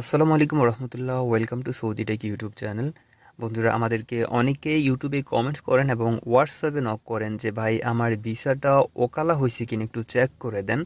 আসসালামু আলাইকুম রহমতুল্লাহ welcome to Saudi tech YouTube channel. বন্ধুরা, আমাদেরকে অনেকে ইউটিউবে কমেন্টস করেন এবং হোয়াটসঅ্যাপে নক করেন যে, ভাই, আমার ভিসাটা ওকালা হয়েছে কিনা একটু চেক করে দেন।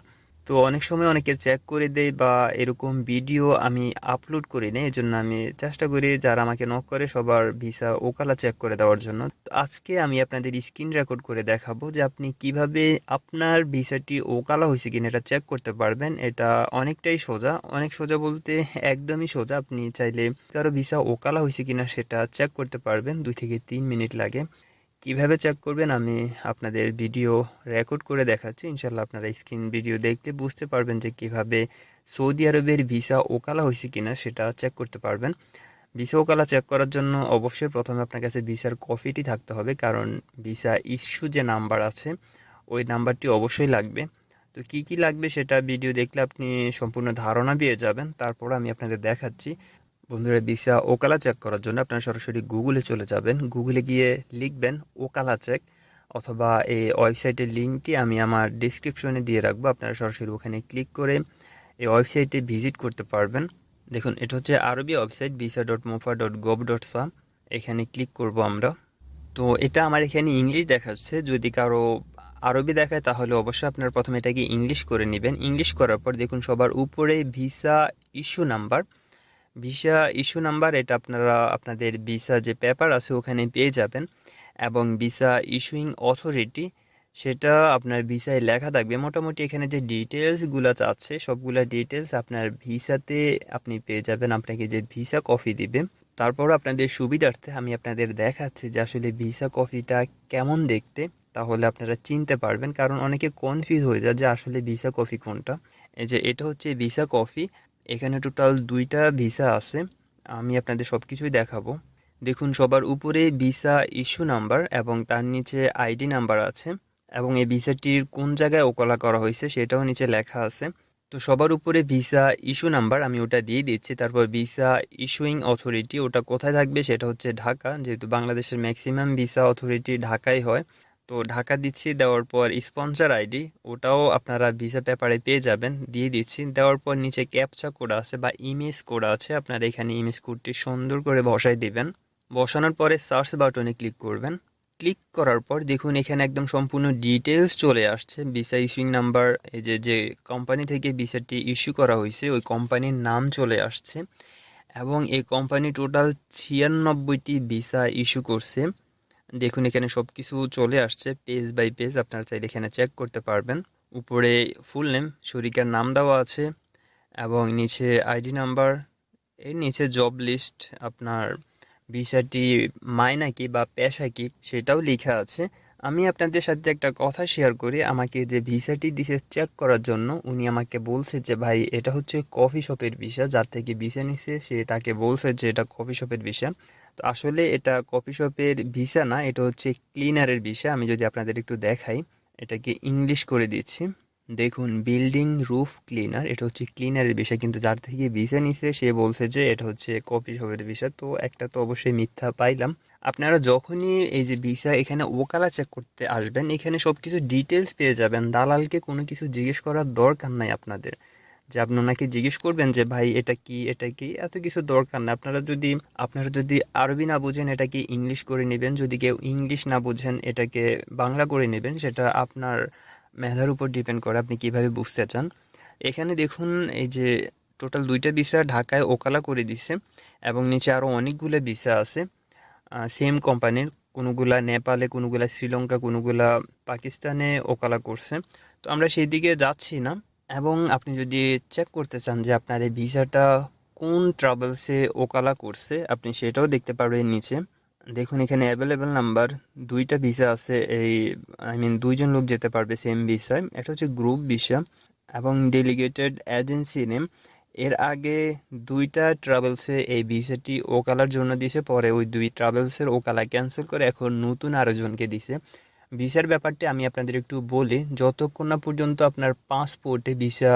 তো অনেক সময় অনেকের চেক করে দেয় বা এরকম ভিডিও আমি আপলোড করি না এই জন্য আমি চেষ্টা করি যারা আমাকে নক করে সবার ভিসা ওকালা চেক করে দেওয়ার জন্য। তো আজকে আমি আপনাদের স্ক্রিন রেকর্ড করে দেখাবো যে আপনি কীভাবে আপনার ভিসাটি ওকালা হয়েছে কিনা, এটা চেক করতে পারবেন। এটা অনেকটাই সোজা, অনেক সোজা বলতে একদমই সোজা। আপনি চাইলে কারও ভিসা ওকালা হয়েছে কিনা সেটা চেক করতে পারবেন, দুই থেকে তিন মিনিট লাগে। কীভাবে চেক করবেন? আমি আপনাদের ভিডিও রেকর্ড করে দেখাচ্ছি। ইনশাল্লাহ আপনারা স্ক্রিন ভিডিও দেখতে বুঝতে পারবেন যে কীভাবে সৌদি আরবের ভিসা ওকালা হয়েছে কিনা, সেটা চেক করতে পারবেন। ভিসা ওকালা চেক করার জন্য অবশ্যই প্রথমে আপনার কাছে ভিসার কপিটি থাকতে হবে, কারণ ভিসা ইস্যু যে নাম্বার আছে, ওই নাম্বারটি অবশ্যই লাগবে। তো কি কি লাগবে সেটা ভিডিও দেখলে আপনি সম্পূর্ণ ধারণা পেয়ে যাবেন। তারপর আমি আপনাদের দেখাচ্ছি বন্ধুরা ভিসা ওকালা চেক করার জন্য আপনারা সরাসরি গুগলে চলে যাবেন। গুগলে গিয়ে লিখবেন ওকালা চেক অথবা এই ওয়েবসাইটের লিঙ্কটি আমি আমার ডিসক্রিপশনে দিয়ে রাখব। আপনারা সরাসরি ওখানে ক্লিক করে এই ওয়েবসাইটে ভিজিট করতে পারবেন। দেখুন, এটা হচ্ছে আরবি website visa dot mofa dot gov dot sa এখানে ক্লিক করব আমরা। তো এটা আমার এখানে ইংলিশ দেখাচ্ছে। যদি কারও আরবি দেখায়, তাহলে অবশ্যই আপনার প্রথমে এটাকে ইংলিশ করে নেবেন। ইংলিশ করার পর দেখুন, সবার উপরে visa issue number visa issue number, এটা আপনারা, আপনাদের ভিসা যে পেপার আছে ওখানে পেয়ে যাবেন। এবং ভিসা ইস্যুইং অথরিটি, সেটা আপনার ভিসায় লেখা থাকবে। মোটামুটি এখানে যে ডিটেলসগুলো চাচ্ছে সবগুলা ডিটেলস আপনার ভিসাতে আপনি পেয়ে যাবেন। আপনাকে যে ভিসা কপি দিবে, তারপর আপনাদের সুবিধার্থে আমি আপনাদের দেখাচ্ছি যে আসলে ভিসা কপিটা কেমন দেখতে, তাহলে আপনারা চিনতে পারবেন। কারণ অনেকে কনফিউজ হয়ে যায় যে আসলে ভিসা কফি কোনটা। এই যে, এটা হচ্ছে ভিসা কপি। এখানে টোটাল দুইটা ভিসা আছে, আমি আপনাদের সব কিছুই দেখাবো। দেখুন, সবার উপরে ভিসা ইস্যু নাম্বার এবং তার নিচে আইডি নাম্বার আছে এবং এই ভিসাটির কোন জায়গায় ওকলা করা হয়েছে সেটাও নিচে লেখা আছে। তো সবার উপরে ভিসা ইস্যু নাম্বার আমি ওটা দিয়ে দিচ্ছি, তারপর ভিসা ইস্যুইং অথরিটি ওটা কোথায় থাকবে সেটা হচ্ছে ঢাকা, যেহেতু বাংলাদেশের ম্যাক্সিমাম ভিসা অথরিটি ঢাকায় হয়। তো ঢাকা দিচ্ছি, দেওয়ার পর স্পন্সর আইডি ওটাও আপনারা ভিসা পেপারে পেয়ে যাবেন, দিয়ে দিচ্ছি। দেওয়ার পর নিচে ক্যাপচা কোড আছে বা ইমেজ কোড আছে, আপনারা এখানে ইমেজ কোডটি সুন্দর করে বসাই দিবেন। বসানোর পরে সার্চ বাটনে ক্লিক করবেন। ক্লিক করার পর দেখুন এখানে একদম সম্পূর্ণ ডিটেলস চলে আসছে। ভিসা ইস্যুইং নাম্বার এই যে যে কোম্পানি থেকে ভিসাটি ইস্যু করা হয়েছে, ওই কোম্পানির নাম চলে আসছে। এবং এই কোম্পানি টোটাল ছিয়ানব্বইটি ভিসা ইস্যু করছে। দেখুন, এখানে সব কিছু চলে আসছে পেজ বাই পেজ আপনারা চাইলে এখানে চেক করতে পারবেন। উপরে ফুল নেম শরিকার নাম দেওয়া আছে এবং নিচে আইডি নাম্বার এর নিচে জব লিস্ট আপনার ভিসাটি মায়না কি বা পেশা কি সেটাও লেখা আছে। আমি আপনাদের সাথে একটা কথা শেয়ার করি, আমাকে যে ভিসাটি দিছে চেক করার জন্য, উনি আমাকে বলছে যে, ভাই, এটা হচ্ছে কফি শপের ভিসা যার থেকে ভিসা নিছে, সে তাকে বলছে যে, এটা কফি শপের ভিসা তো আসলে এটা কফি শপের ভিসা না, এটা হচ্ছে ক্লিনারের ভিসা। আমি যদি আপনাদের একটু দেখাই, এটাকে ইংলিশ করে দিচ্ছি। দেখুন, বিল্ডিং রুফ ক্লিনার, এটা হচ্ছে ক্লিনারের বিষয় কিন্তু যার থেকে ভিসা নিছে, সে বলছে যে এটা হচ্ছে কফি শপের বিষয় তো একটা তো অবশ্যই মিথ্যা পাইলাম। আপনারা যখনই এই যে ভিসা, এখানে ওকালা চেক করতে আসবেন, এখানে সব কিছু ডিটেলস পেয়ে যাবেন। দালালকে কোনো কিছু জিজ্ঞেস করার দরকার নাই আপনাদের। যে আপনি ওনাকে জিজ্ঞেস করবেন যে, ভাই, এটা কি? এটা কি? এত কিছু দরকার না। আপনারা যদি আপনারা যদি আরবি না বুঝেন, এটাকে ইংলিশ করে নেবেন। যদি কেউ ইংলিশ না বুঝেন, এটাকে বাংলা করে নেবেন। সেটা আপনার মেধার উপর ডিপেন্ড করে আপনি কীভাবে বুঝতে চান। এখানে দেখুন, এই যে টোটাল দুইটা ভিসা ঢাকায় ওকালা করে দিছে এবং নিচে আরও অনেকগুলো ভিসা আছে। সেম কোম্পানির। কোনোগুলা নেপালে, কোনোগুলা শ্রীলঙ্কা, কোনোগুলা পাকিস্তানে ওকালা করছে। তো আমরা সেই দিকে যাচ্ছি না। এবং আপনি যদি চেক করতে চান যে আপনার এই ভিসাটা কোন ট্রাভেলসে ওকালা করছে, আপনি সেটাও দেখতে পারবেন নিচে। দেখুন, এখানে অ্যাভেলেবেল নাম্বার দুইটা ভিসা আছে, এই আই মিন দুইজন লোক যেতে পারবে সেম ভিসায়। এটা হচ্ছে গ্রুপ ভিসা এবং ডেলিগেটেড এজেন্সি নেম এর আগে দুইটা ট্রাভেলসে এই ভিসাটি ওকালার জন্য দিছে পরে ওই দুই ট্রাভেলসের ওকালা ক্যান্সেল করে এখন নতুন আরেকজনকে দিছে। ভিসার ব্যাপারটি আমি আপনাদের একটু বলি, যতক্ষণ না পর্যন্ত আপনার পাসপোর্টে ভিসা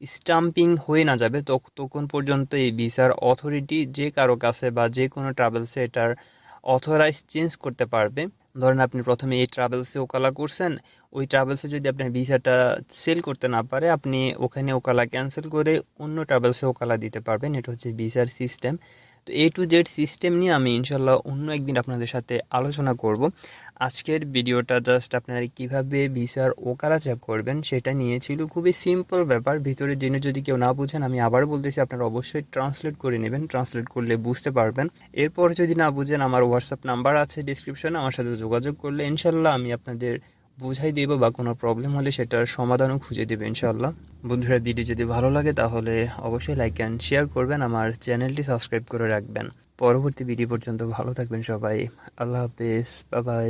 স্টাম্পিং হয়ে না যাবে, ততক্ষণ পর্যন্ত এই ভিসার অথরিটি যে কারও কাছে বা যে কোনো ট্রাভেলসে এটার অথরাইজ চেঞ্জ করতে পারবে। ধরেন আপনি প্রথমে এই ট্রাভেলসে ওকালা করছেন, ওই ট্রাভেলসে যদি আপনার ভিসাটা সেল করতে না পারে, আপনি ওখানে ওকালা ক্যান্সেল করে অন্য ট্রাভেলসে ওকালা দিতে পারবেন। এটা হচ্ছে ভিসার সিস্টেম তো এ টু জেড সিস্টেম নিয়ে আমি ইনশাল্লাহ অন্য একদিন আপনাদের সাথে আলোচনা করব। আজকের ভিডিওটা জাস্ট আপনারা কীভাবে ভিসার ওকালা চেক করবেন সেটা নিয়ে ছিল খুবই সিম্পল ব্যাপার। ভিতরে জেনে যদি কেউ না বুঝেন, আমি আবার বলতেছি, আপনারা অবশ্যই ট্রান্সলেট করে নেবেন ট্রান্সলেট করলে বুঝতে পারবেন। এরপর যদি না বুঝেন, আমার হোয়াটসঅ্যাপ নাম্বার আছে ডিসক্রিপশনে আমার সাথে যোগাযোগ করলে ইনশাল্লাহ আমি আপনাদের বুঝাই দেবো বা কোনো প্রবলেম হলে সেটার সমাধানও খুঁজে দেবে ইনশাল্লাহ বন্ধুরা ভিডিও যদি ভালো লাগে তাহলে অবশ্যই লাইক অ্যান্ড শেয়ার করবেন, আমার চ্যানেলটি সাবস্ক্রাইব করে রাখবেন। পরবর্তী ভিডিও পর্যন্ত ভালো থাকবেন সবাই। আল্লাহ হাফেজ বাই